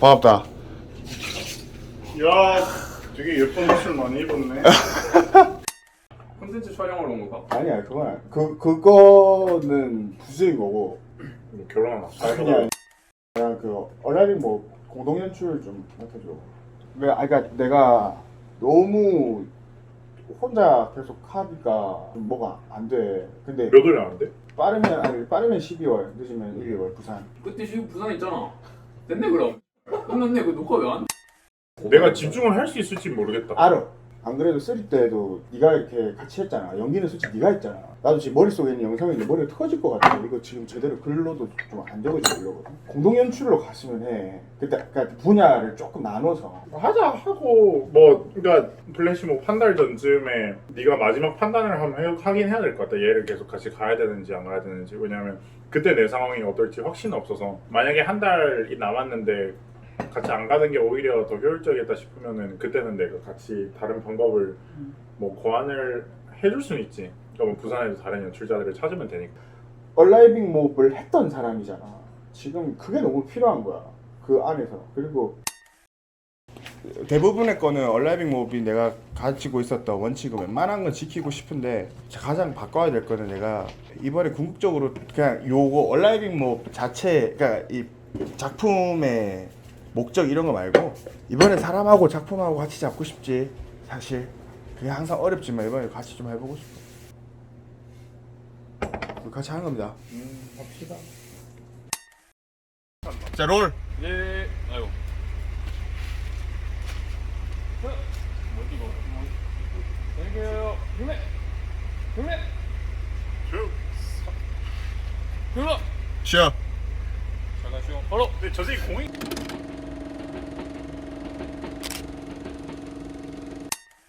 반갑다. 야, 되게 예쁜 옷을 많이 입었네. 콘텐츠 촬영하러 온 건가? 아니야, 그건 아니야. 그, 그거는 부수인 거고. 결혼하나? 그냥, 그냥 그, 얼라링 뭐, 공동 연출 좀 맡아줘. 왜, 아, 그니까 내가 너무 혼자 계속 하니까 좀 뭐가 안 돼. 근데 몇 월에 하는데? 빠르면, 아니, 빠르면 12월, 늦으면 1월, 부산. 그때 지금 부산에 있잖아. 됐네 그럼. 끝났네. 그 녹화 왜 안? 내가 집중을 할 수 있을지 모르겠다. 알아. 안 그래도 쓰리 때도 네가 이렇게 같이 했잖아. 연기는 솔직히 네가 했잖아. 나도 지금 머릿속에 있는 영상이 내 머리가 터질 것 같아. 이거 지금 제대로 글로도 좀 안 적어지려거든. 공동 연출로 갔으면 해. 그때 그러니까 분야를 조금 나눠서. 하자 하고 뭐 그러니까 플래시몹 한 달 전쯤에 네가 마지막 판단을 하면 해- 하긴 해야 될 것 같다. 얘를 계속 같이 가야 되는지 안 가야 되는지 왜냐면 그때 내 상황이 어떨지 확신 없어서 만약에 한 달이 남았는데 같이 안 가는 게 오히려 더 효율적이다 싶으면은 그때는 내가 같이 다른 방법을 뭐 고안을 해줄 수는 있지. 그러면 부산에도 다른 연출자들을 찾으면 되니까. 얼라이빙 몹을 했던 사람이잖아. 지금 그게 너무 필요한 거야. 그 안에서. 그리고 대부분의 거는 얼라이빙 몹이 내가 가지고 있었던 원칙은 웬만한 건 지키고 싶은데 가장 바꿔야 될 거는 내가 이번에 궁극적으로 그냥 요거 얼라이빙 몹 자체 그러니까 이 작품의 목적 이런 거 말고 이번에 사람하고 작품하고 같이 잡고 싶지 사실 그게 항상 어렵지만 이번에 같이 좀 해보고 싶어 같이 하는 겁니다 음, 합시다. 자 롤. 예. 아이고. 뭐지 이거? 땡겨요. 힘내. 힘내. 힘내. 쉬어. 잠깐 쉬어. 바로. 근데 저 새끼 공이